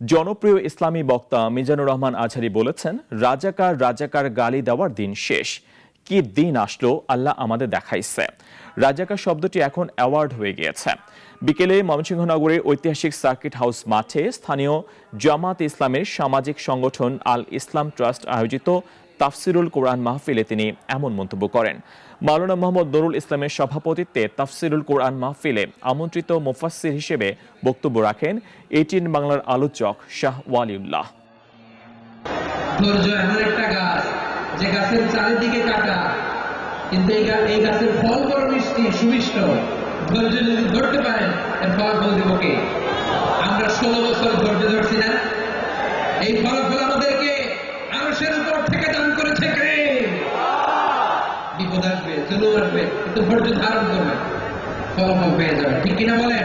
জনপ্রিয় ইসলামী বক্তা মিজানুর রহমান আঝারি বলেছেন, রাজাকার রাজাকার গালি দেওয়ার দিন শেষ। কি দিন আসলো, আল্লাহ আমাদের দেখাইছে। রাজাকার শব্দটি এখন অ্যাওয়ার্ড হয়ে গিয়েছে। বিকেলে ময়মনসিংহ নগরের ঐতিহাসিক সার্কিট হাউস মাঠে স্থানীয় জামাত ইসলামের সামাজিক সংগঠন আল ইসলাম ট্রাস্ট আয়োজিত তাফসিরুল কোরআন মাহফিলে তিনি এমন মন্তব্য করেন। মাওলানা মোহাম্মদ নুরুল ইসলামের সভাপতিত্বে তাফসিরুল কোরআন মাহফিলে আমন্ত্রিত মুফাসসির হিসেবে বক্তব্য রাখেন এটিএন বাংলার আলোচক শাহ ওয়ালিউল্লাহ। যে গাছের চারিদিকে কাটা, কিন্তু এই গাছের ফল বড় মিষ্টি, সুমিষ্ট। ধৈর্য যদি ধরতে পারেন, এর ফলাফল দেব কে? আমরা ষোলো বছর ধৈর্য ধরছি না। এই ফলাফল আমাদেরকে আরশের উপর থেকে দান করেছে কে বিপদ আসবে কিন্তু ধারণ করবে। ফলাফল পেয়ে যাবে। ঠিক কিনা বলেন?